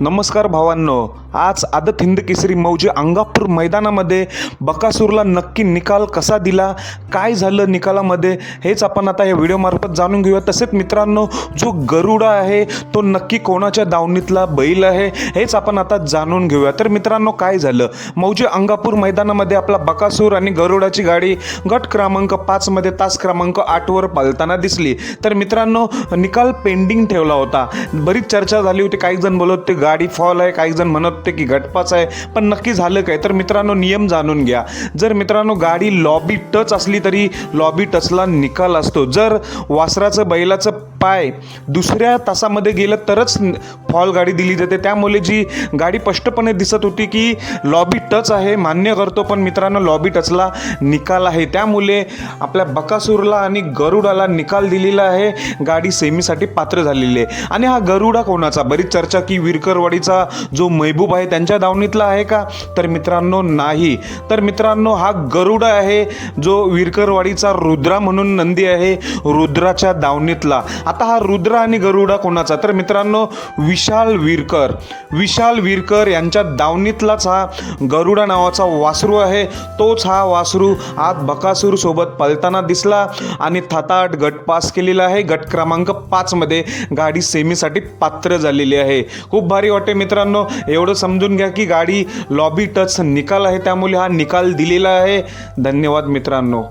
नमस्कार भावांनो आज आदत हिंद केसरी मौजे अंगापूर मैदानामध्ये बकासूरला नक्की निकाल कसा दिला काय झालं निकालामध्ये हेच आपण आता या व्हिडिओमार्फत जाणून घेऊया. तसेच मित्रांनो जो गरुडा आहे तो नक्की कोणाच्या दावणीतला बैल आहे हेच आपण आता जाणून घेऊया. तर मित्रांनो काय झालं? मौजे अंगापूर मैदानामध्ये आपला बकासूर आणि गरुडाची गाडी गट क्रमांक पाचमध्ये तास क्रमांक आठवर पालताना दिसली. तर मित्रांनो निकाल पेंडिंग ठेवला होता. बरीच चर्चा झाली होती काही जण बोलत होते गाडी फॉल आहे काही जण म्हणत होते की गटपाच आहे पण नक्की झालं काय? तर मित्रांनो नियम जाणून घ्या. जर मित्रांनो गाडी लॉबी टच असली तरी लॉबी टचला निकाल असतो. जर वासराचं बैलाचं पाय दुसऱ्या तासामध्ये गेलं तरच फॉल गाडी दिली जाते. त्यामुळे जी गाडी स्पष्टपणे दिसत होती की लॉबी टच आहे मान्य करतो पण मित्रांनो लॉबी टचला निकाल आहे. त्यामुळे आपल्या बकासूरला आणि गरुडाला निकाल दिलेला आहे. गाडी सेमीसाठी पात्र झालेली आहे. आणि हा गरुडा कोणाचा? बरीच चर्चा की विरकर विरकरवाडीचा जो महबूब आहे त्यांच्या धावणीतला आहे का? तर मित्रांनो नाही. तर मित्रांनो हा गरुडा आहे जो विरकरवाडीचा रुद्रा म्हणून नंदी आहे रुद्राच्या दावणीतला. आता हा रुद्र आणि गरुडा कोणाचा? तर मित्रांनो विशाल विरकर. विशाल विरकर यांच्या दावणीतलाच हा गरुडा नावाचा वासरू आहे. तोच हा वासरू आज बकासूर सोबत पळताना दिसला आणि थाताट गट पास केलेला आहे. गट क्रमांक पाचमध्ये गाडी सेमीसाठी पात्र झालेली आहे. खूप भारी वाटते मित्रांनो. एवढं समजून घ्या की गाडी लॉबी टच निकाल आहे. त्यामुळे हा निकाल दिलेला आहे. धन्यवाद मित्रांनो.